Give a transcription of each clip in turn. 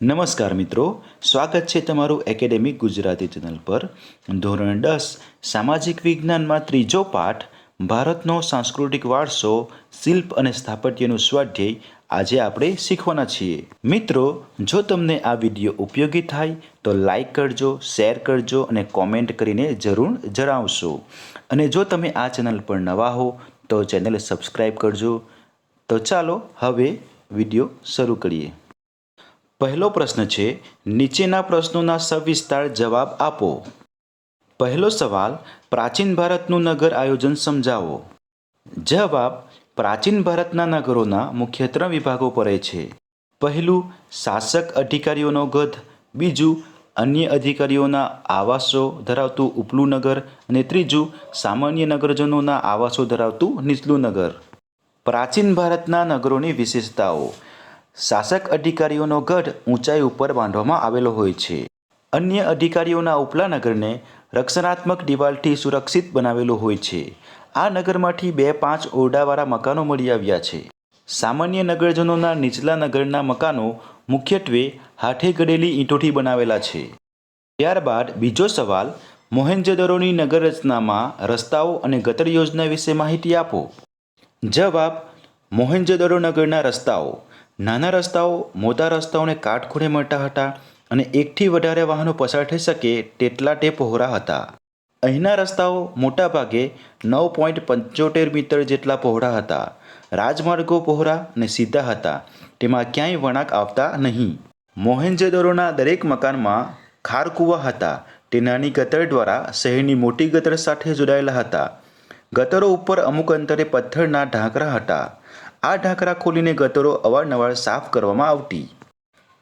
નમસ્કાર મિત્રો, સ્વાગત છે તમારું એકેડેમિક ગુજરાતી ચેનલ પર. ધોરણ દસ, સામાજિક વિજ્ઞાનમાં ત્રીજો પાઠ, ભારતનો સાંસ્કૃતિક વારસો, શિલ્પ અને સ્થાપત્યનું સ્વાધ્યાય, આજે આપણે શીખવાના છીએ. મિત્રો, જો તમને આ વીડિયો ઉપયોગી થાય, તો લાઈક કરજો, શેર કરજો અને કોમેન્ટ કરીને જરૂર જણાવશો. અને જો તમે આ ચેનલ પર નવા હો, તો ચેનલ સબસ્ક્રાઈબ કરજો. તો ચાલો હવે વીડિયો શરૂ કરીએ. પહેલો પ્રશ્ન છે, નીચેના પ્રશ્નોના સવિસ્તાર જવાબ આપો. પહેલો સવાલ, પ્રાચીન ભારતનું નગર આયોજન સમજાવો. જવાબ, પ્રાચીન ભારતના નગરોના મુખ્ય ત્રણ વિભાગો પડે છે. પહેલું, શાસક અધિકારીઓનો ગધ. બીજું, અન્ય અધિકારીઓના આવાસો ધરાવતું ઉપલું નગર. અને ત્રીજું, સામાન્ય નગરજનોના આવાસો ધરાવતું નીચલું નગર. પ્રાચીન ભારતના નગરોની વિશેષતાઓ. શાસક અધિકારીઓનો ગઢ ઊંચાઈ ઉપર બાંધવામાં આવેલો હોય છે. અન્ય અધિકારીઓના ઉપલા નગરને રક્ષણાત્મક દિવાલથી સુરક્ષિત બનાવેલું હોય છે. આ નગરમાંથી બે પાંચ ઓરડાવાળા મકાનો મળી આવ્યા છે. સામાન્ય નગરજનોના નીચલા નગરના મકાનો મુખ્યત્વે હાથે ઘડેલી ઈંટોથી બનાવેલા છે. ત્યારબાદ બીજો સવાલ, મોહેન્જદરોની નગરરચનામાં રસ્તાઓ અને ગટર યોજના વિશે માહિતી આપો. જવાબ મોહેંજોદરો નગરના રસ્તાઓ. નાના રસ્તાઓ, મોટા રસ્તાઓને કાટખૂણે મળતા હતા અને એકથી વધારે વાહનો પસાર થઈ શકે તેટલા તે પહોળા હતા. અહીંના રસ્તાઓ મોટાભાગે નવ પોઈન્ટ પંચોતેર મીટર જેટલા પહોળા હતા. રાજમાર્ગો પહોળા અને સીધા હતા. તેમાં ક્યાંય વળાંક આવતા નહીં. મોહેંજોદરોના દરેક મકાનમાં ખારકૂવા હતા. તે નાની ગટર દ્વારા શહેરની મોટી ગટર સાથે જોડાયેલા હતા. ગટરો ઉપર અમુક અંતરે પથ્થરના ઢાંકરા હતા. આ ઢાંકરા ખોલીને ગતરો અવારનવાર સાફ કરવામાં આવતી.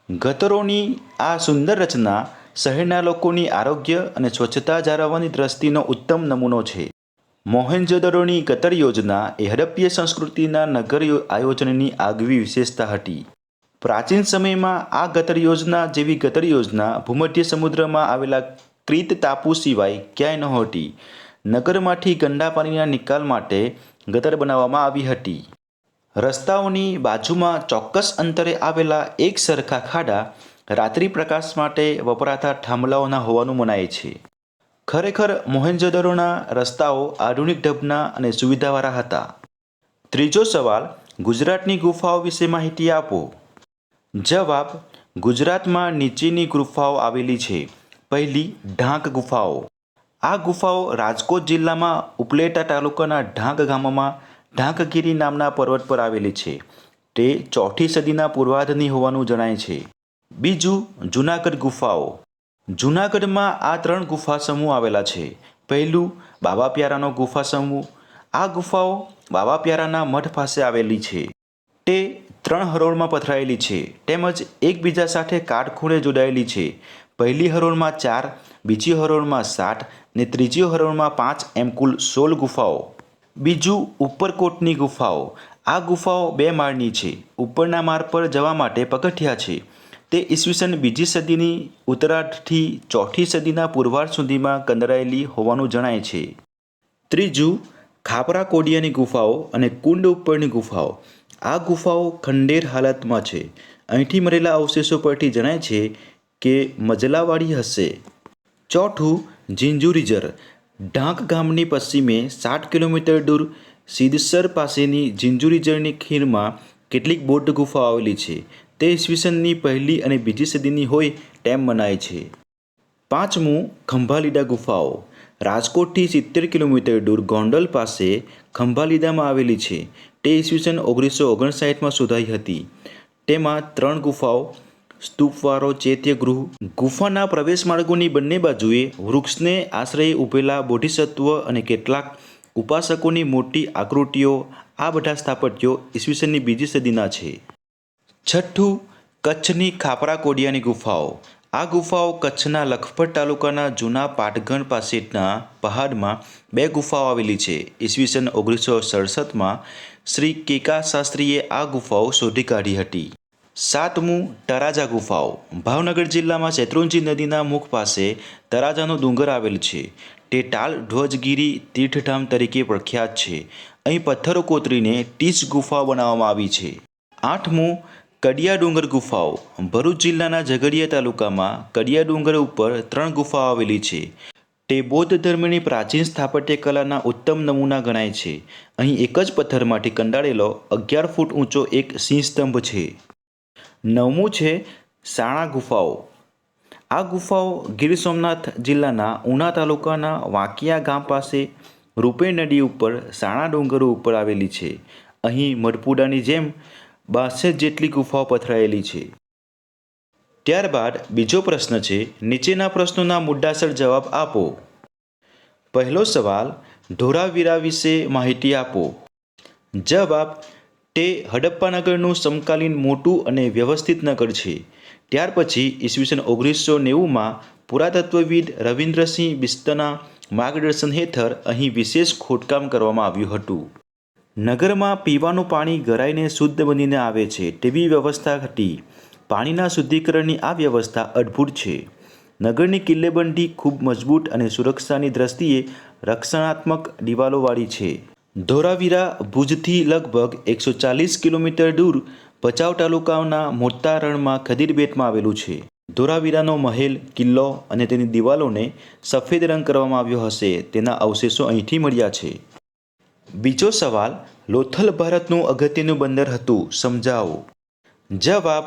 ગતરોની આ સુંદર રચના શહેરના લોકોની આરોગ્ય અને સ્વચ્છતા જાળવવાની દ્રષ્ટિનો ઉત્તમ નમૂનો છે. મોહેન્જોદરોની ગતર યોજના એ હડપ્પીય સંસ્કૃતિના નગર આયોજનની આગવી વિશેષતા હતી. પ્રાચીન સમયમાં આ ગતર યોજના જેવી ગતર યોજના ભૂમધ્ય સમુદ્રમાં આવેલા ક્રીત ટાપુ સિવાય ક્યાંય નહોતી. નગરમાંથી ગંદા પાણીના નિકાલ માટે ગતર બનાવવામાં આવી હતી. રસ્તાઓની બાજુમાં ચોક્કસ અંતરે આવેલા એક સરખા ખાડા રાત્રિ પ્રકાશ માટે વપરાતા થાંભલાઓના હોવાનું મનાય છે. ખરેખર મોહેંજોદરોના રસ્તાઓ આધુનિક ઢબના અને સુવિધાવાળા હતા. ત્રીજો સવાલ, ગુજરાતની ગુફાઓ વિશે માહિતી આપો. જવાબ, ગુજરાતમાં નીચેની ગુફાઓ આવેલી છે. પહેલી, ઢાંક ગુફાઓ. આ ગુફાઓ રાજકોટ જિલ્લામાં ઉપલેટા તાલુકાના ઢાંક ગામમાં ઢાંકગીરી નામના પર્વત પર આવેલી છે. તે ચોથી સદીના પૂર્વાધની હોવાનું જણાય છે. બીજું, જૂનાગઢ ગુફાઓ. જૂનાગઢમાં આ ત્રણ ગુફા સમૂહ આવેલા છે. પહેલું, બાબા પ્યારાનો ગુફા સમૂહ. આ ગુફાઓ બાબા પ્યારાના મઠ પાસે આવેલી છે. તે ત્રણ હરોળમાં પથરાયેલી છે. તેમજ એકબીજા સાથે કાટખૂણે જોડાયેલી છે. પહેલી હરોળમાં ચાર, બીજી હરોળમાં સાત ને ત્રીજી હરોળમાં પાંચ એમ કુલ સોળ ગુફાઓ. બીજું, ઉપરકોટની ગુફાઓ. આ ગુફાઓ બે માળની છે. ઉપરના માળ પર જવા માટે પગથિયા છે. તે ઈસવીસન બીજી સદીની ઉત્તરાર્ધથી ચોથી સદીના પૂર્વાર્ધ સુધીમાં કંદરાયેલી હોવાનું જણાય છે. ત્રીજું, ખાપરા કોડિયાની ગુફાઓ અને કુંડ ઉપરની ગુફાઓ. આ ગુફાઓ ખંડેર હાલતમાં છે. અહીંથી મળેલા અવશેષો પરથી જણાય છે કે મજલાવાળી હશે. ચોથું ઝિંઝુરીજર ઢાંક ગામની પશ્ચિમે સાત કિલોમીટર દૂર સિદ્ધસર પાસેની ઝિંઝુરીજરની ખીણમાં કેટલીક બૌદ્ધ ગુફાઓ આવેલી છે. તે ઈસવીસનની પહેલી અને બીજી સદીની હોય તેમ મનાય છે. પાંચમું ખંભાલીડા ગુફાઓ. રાજકોટથી સિત્તેર કિલોમીટર દૂર ગોંડલ પાસે ખંભાલીડામાં આવેલી છે. તે ઈસવીસન ઓગણીસો ઓગણસાઠમાં શોધાઈ હતી. તેમાં ત્રણ ગુફાઓ સ્તૂપવાળો ચૈત્યગૃહ ગુફાના પ્રવેશ માર્ગોની બંને બાજુએ વૃક્ષને આશ્રયે ઊભેલા બોધિસત્વ અને કેટલાક ઉપાસકોની મોટી આકૃતિઓ, આ બધા સ્થાપત્યો ઈસવીસનની બીજી સદીના છે. છઠ્ઠું, કચ્છની ખાપરા કોડિયાની ગુફાઓ. આ ગુફાઓ કચ્છના લખપત તાલુકાના જૂના પાટગણ પાસેના પહાડમાં બે ગુફાઓ આવેલી છે. ઈસવીસન ઓગણીસો સડસઠમાં શ્રી કેકા શાસ્ત્રીએ આ ગુફાઓ શોધી કાઢી હતી. સાતમું તરાજા ગુફાઓ. ભાવનગર જિલ્લામાં શેત્રુંજી નદીના મુખ પાસે તરાજાનો ડુંગર આવેલ છે. તે ટાલ ધ્વજગીરી તીર્થધામ તરીકે પ્રખ્યાત છે. અહીં પથ્થરો કોતરીને ટીસ ગુફાઓ બનાવવામાં આવી છે. આઠમું કડિયા ડુંગર ગુફાઓ. ભરૂચ જિલ્લાના ઝઘડિયા તાલુકામાં કડિયા ડુંગર ઉપર ત્રણ ગુફાઓ આવેલી છે. તે બૌદ્ધ ધર્મની પ્રાચીન સ્થાપત્ય કલાના ઉત્તમ નમૂના ગણાય છે. અહીં એક જ પથ્થરમાંથી કંડાળેલો અગિયાર ફૂટ ઊંચો એક સિંહ સ્તંભ છે. નવમું છે સાણા ગુફાઓ. આ ગુફાઓ ગીર સોમનાથ જિલ્લાના ઉના તાલુકાના વાંકિયા ગામ પાસે રૂપે નદી ઉપર સાણા ડુંગરો ઉપર આવેલી છે. અહીં મઢપુડાની જેમ બાસઠ જેટલી ગુફાઓ પથરાયેલી છે. ત્યારબાદ બીજો પ્રશ્ન છે, નીચેના પ્રશ્નોના મુદ્દાસર જવાબ આપો. પહેલો સવાલ ધોળાવીરા વિશે માહિતી આપો. જવાબ તે હડપ્પા નગરનું સમકાલીન મોટું અને વ્યવસ્થિત નગર છે. ત્યાર પછી ઈસવીસન ઓગણીસો નેવુંમાં પુરાતત્વવિદ રવિન્દ્રસિંહ બિસ્તના માર્ગદર્શન હેઠળ અહીં વિશેષ ખોદકામ કરવામાં આવ્યું હતું. નગરમાં પીવાનું પાણી ગરાઈને શુદ્ધ બનીને આવે છે તેવી વ્યવસ્થા હતી. પાણીના શુદ્ધિકરણની આ વ્યવસ્થા અદ્ભુત છે. નગરની કિલ્લેબંધી ખૂબ મજબૂત અને સુરક્ષાની દ્રષ્ટિએ રક્ષણાત્મક દિવાલોવાળી છે. ધોરાવીરા ભુજથી લગભગ એકસો ચાલીસ કિલોમીટર દૂર ભચાઉ તાલુકાના મોટા રણમાં ખદીરબેટમાં આવેલું છે. ધોરાવીરાનો મહેલ, કિલ્લો અને તેની દિવાલોને સફેદ રંગ કરવામાં આવ્યો હશે. તેના અવશેષો અહીંથી મળ્યા છે. બીજો સવાલ, લોથલ ભારતનું અગત્યનું બંદર હતું, સમજાવો. જવાબ,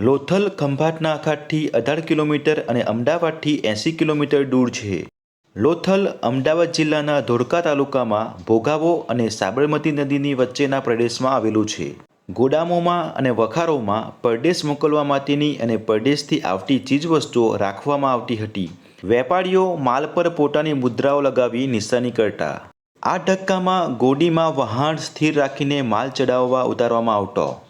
લોથલ ખંભાતના અખાતથી અઢાર કિલોમીટર અને અમદાવાદથી એંસી કિલોમીટર દૂર છે. લોથલ, અમદાવાદ જિલ્લાના ધોળકા તાલુકામાં ભોગાવો અને સાબરમતી નદીની વચ્ચેના પ્રદેશમાં આવેલું છે. ગોદામોમાં અને વખારોમાં પરદેશ મોકલવા માટેની અને પરદેશથી આવતી ચીજવસ્તુઓ રાખવામાં આવતી હતી. વેપારીઓ માલ પર પોતાની મુદ્રાઓ લગાવી નિશાની કરતા. આ ધક્કામાં ગોડીમાં વહાણ સ્થિર રાખીને માલ ચડાવવા ઉતારવામાં આવતો.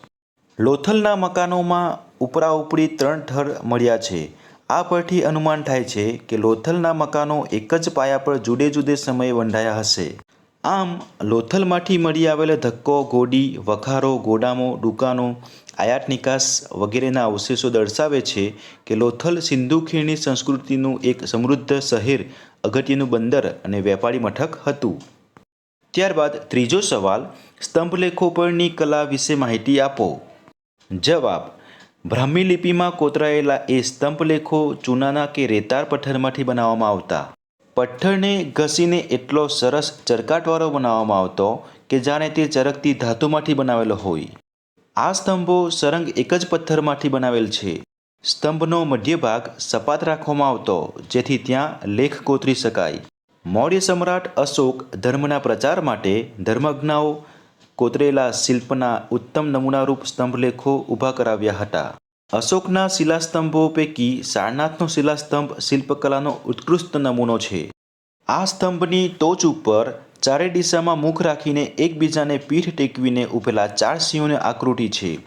લોથલના મકાનોમાં ઉપરા ઉપરી ત્રણ થર મળ્યા છે. આ પરથી અનુમાન થાય છે કે લોથલના મકાનો એક જ પાયા પર જુદે જુદે સમયે બંધાયા હશે. આમ, લોથલમાંથી મળી આવેલો ધક્કો, ગોડી, વખારો, ગોડામો દુકાનો આયાત નિકાસ વગેરેના અવશેષો દર્શાવે છે કે લોથલ સિંધુ ખીણની સંસ્કૃતિનું એક સમૃદ્ધ શહેર અગત્યનું બંદર અને વેપારી મથક હતું. ત્યારબાદ ત્રીજો સવાલ, સ્તંભલેખો પરની કલા વિશે માહિતી આપો. જવાબ બ્રાહ્મી લિપિમાં કોતરાયેલા એ સ્તંભલેખો ચૂનાના કે રેતાળ પથ્થરમાંથી બનાવવામાં આવતા. પથ્થરને ઘસીને એટલો સરસ ચરકાટવાળો બનાવવામાં આવતો કે જાણે તે ચરકતી ધાતુમાંથી બનાવેલો હોય. આ સ્તંભો સરંગ એક જ પથ્થરમાંથી બનાવેલ છે. સ્તંભનો મધ્ય ભાગ સપાટ રાખવામાં આવતો, જેથી ત્યાં લેખ કોતરી શકાય. મૌર્ય સમ્રાટ અશોક ધર્મના પ્રચાર માટે ધર્મજ્ઞાઓ કોતરેલા શિલ્પના ઉત્તમ નમૂનારૂપ સ્તંભલેખો ઊભા કરાવ્યા હતા. અશોકના શિલાસ્તંભો પૈકી સારનાથનો શિલાસ્તંભ શિલ્પકલાનો ઉત્કૃષ્ટ નમૂનો છે. આ સ્તંભની ટોચ ઉપર ચારે દિશામાં મુખ રાખીને એકબીજાને પીઠ ટેકવીને ઊભેલા ચાર સિંહોની આકૃતિ છે.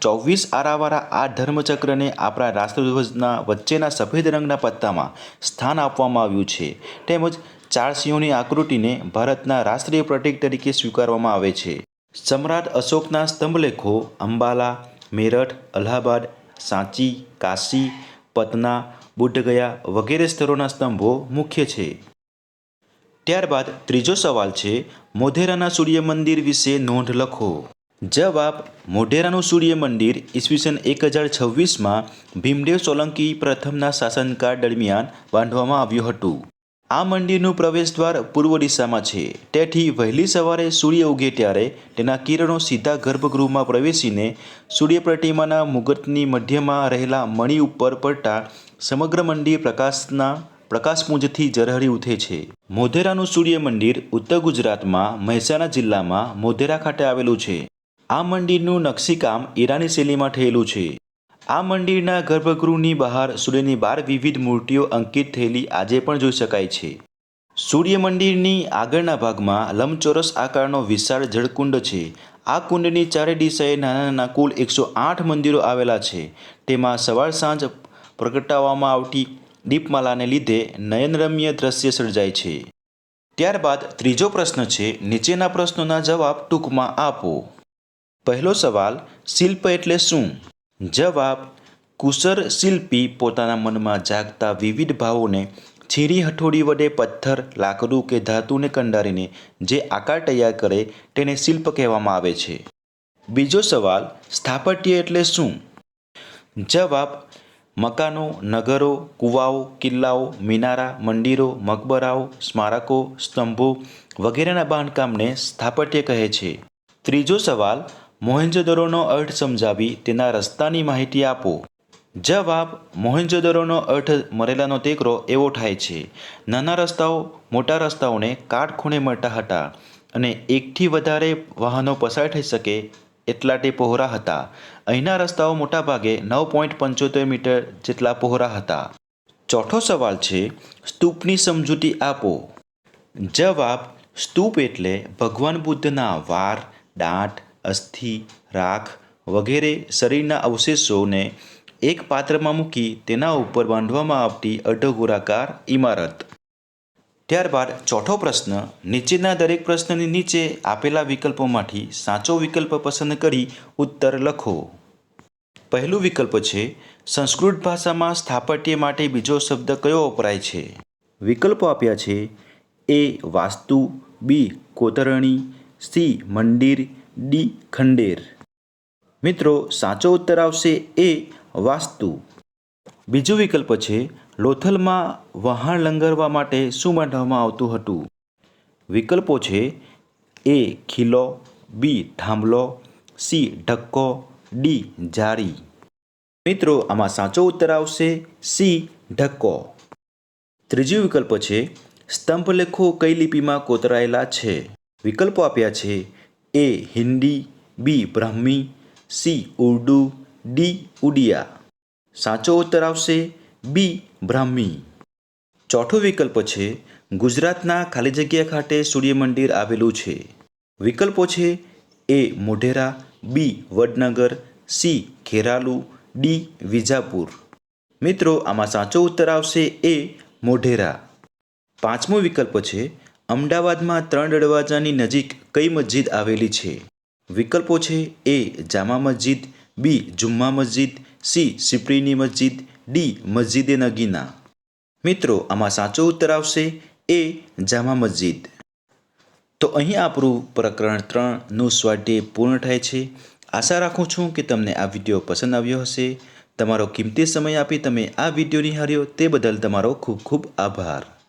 ચોવીસ આરાવાળા આ ધર્મચક્રને આપણા રાષ્ટ્રધ્વજના વચ્ચેના સફેદ રંગના પત્તામાં સ્થાન આપવામાં આવ્યું છે. તેમજ ચાર સિંહોની આકૃતિને ભારતના રાષ્ટ્રીય પ્રતીક તરીકે સ્વીકારવામાં આવે છે. સમ્રાટ અશોકના સ્તંભલેખો અંબાલા, મેરઠ, અલ્હાબાદ, સાંચી, કાશી, પતના, બુદ્ધગયા વગેરે સ્થળોના સ્તંભો મુખ્ય છે. ત્યારબાદ ત્રીજો સવાલ છે, મોઢેરાના સૂર્ય મંદિર વિશે નોંધ લખો. જવાબ, મોઢેરાનું સૂર્ય મંદિર ઈસવીસન એક હજાર છવ્વીસમાં ભીમદેવ સોલંકી પ્રથમના શાસનકાળ દરમિયાન બાંધવામાં આવ્યું હતું. આ મંદિરનું પ્રવેશદ્વાર પૂર્વ દિશામાં છે. તેથી વહેલી સવારે સૂર્ય ઉગે ત્યારે તેના કિરણો સીધા ગર્ભગૃહમાં પ્રવેશીને સૂર્ય પ્રતિમાના મુગટની મધ્યમાં રહેલા મણિ ઉપર પડતા સમગ્ર મંદિર પ્રકાશના પ્રકાશપુંજથી ઝરહળી ઉઠે છે. મોધેરાનું સૂર્ય મંદિર ઉત્તર ગુજરાતમાં મહેસાણા જિલ્લામાં મોધેરા ખાતે આવેલું છે. આ મંદિરનું નકશીકામ ઈરાની શૈલીમાં થયેલું છે. આ મંદિરના ગર્ભગૃહની બહાર સૂર્યની બાર વિવિધ મૂર્તિઓ અંકિત થયેલી આજે પણ જોઈ શકાય છે. સૂર્ય મંદિરની આગળના ભાગમાં લંબચોરસ આકારનો વિશાળ જળકુંડ છે. આ કુંડની ચારે દિશાએ નાના નાના કુલ એકસો આઠ મંદિરો આવેલા છે. તેમાં સવાર સાંજ પ્રગટાવવામાં આવતી દીપમાલાને લીધે નયનરમ્ય દ્રશ્ય સર્જાય છે. ત્યારબાદ ત્રીજો પ્રશ્ન છે, નીચેના પ્રશ્નોના જવાબ ટૂંકમાં આપો. પહેલો સવાલ, શિલ્પ એટલે શું? જવાબ કુશળ શિલ્પી પોતાના મનમાં જાગતા વિવિધ ભાવોને છીરી હથોડી વડે પથ્થર, લાકડું કે ધાતુને કંડારીને જે આકાર તૈયાર કરે તેને શિલ્પ કહેવામાં આવે છે. બીજો સવાલ, સ્થાપત્ય એટલે શું? જવાબ, મકાનો, નગરો, કૂવાઓ, કિલ્લાઓ, મિનારા, મંદિરો, મકબરાઓ, સ્મારકો, સ્તંભો વગેરેના બાંધકામને સ્થાપત્ય કહે છે. ત્રીજો સવાલ મોહેંજોદરોનો અર્થ સમજાવી તેના રસ્તાની માહિતી આપો. જવાબ મોહેંજોદરોનો અર્થ મરેલાનો ટેકરો એવો થાય છે. નાના રસ્તાઓ, મોટા રસ્તાઓને કાટખૂણે મળતા હતા અને એકથી વધારે વાહનો પસાર થઈ શકે એટલા તે પહોરા હતા. અહીંના રસ્તાઓ મોટાભાગે નવ પોઈન્ટ પંચોતેર મીટર જેટલા પહોરા હતા. ચોથો સવાલ છે, સ્તૂપની સમજૂતી આપો. જવાબ, સ્તૂપ એટલે ભગવાન બુદ્ધના વાર, દાંત અસ્થિ, રાખ વગેરે શરીરના અવશેષોને એક પાત્રમાં મૂકી તેના ઉપર બાંધવામાં આવતી અર્ધગોળાકાર ઇમારત. ત્યારબાદ ચોથો પ્રશ્ન, નીચેના દરેક પ્રશ્નની નીચે આપેલા વિકલ્પોમાંથી સાચો વિકલ્પ પસંદ કરી ઉત્તર લખો. પહેલું વિકલ્પ છે, સંસ્કૃત ભાષામાં સ્થાપત્ય માટે બીજો શબ્દ કયો વપરાય છે? વિકલ્પો આપ્યા છે, એ વાસ્તુ, બી, કોતરણી, સી, મંદિર ડી ખંડેર. મિત્રો, સાચો ઉત્તર આવશે એ વાસ્તુ. બીજો વિકલ્પ છે, લોથલમાં વહાણ લંગરવા માટે શું બાંધવામાં આવતું હતું? વિકલ્પો છે, એ ખીલો, બી થાંભલો, સી ઢક્કો, ડી જારી. મિત્રો, આમાં સાચો ઉત્તર આવશે સી ઢક્કો. ત્રીજો વિકલ્પ છે, સ્તંભલેખો કઈ લિપિમાં કોતરાયેલા છે? વિકલ્પો આપ્યા છે A Hindi B Brahmi C Urdu D Odia સાચો ઉત્તર આવશે બી બ્રાહ્મી ચોથો વિકલ્પ છે, ગુજરાતના ખાલી જગ્યા ખાતે સૂર્ય મંદિર આવેલું છે. વિકલ્પો છે A Modhera B Vadnagar C Kheralu D Vijapur. મિત્રો, આમાં સાચો ઉત્તર આવશે એ મોઢેરા. પાંચમો વિકલ્પ છે અમદાવાદમાં ત્રણ દરવાજાની નજીક કઈ મસ્જિદ આવેલી છે? વિકલ્પો છે A, Jama Masjid, B, Jumma Masjid, C, સિપ્રીની Masjid, D, મસ્જિદે Nagina. મિત્રો, આમાં સાચો ઉત્તર આવશે એ, જામા મસ્જિદ. તો અહીં આપણું પ્રકરણ ત્રણનું સ્વાધ્યાય પૂર્ણ થાય છે. આશા રાખું છું કે તમને આ વીડિયો પસંદ આવ્યો હશે. તમારો કિંમતી સમય આપી તમે આ વીડિયો નિહાળ્યો તે બદલ તમારો ખૂબ ખૂબ આભાર.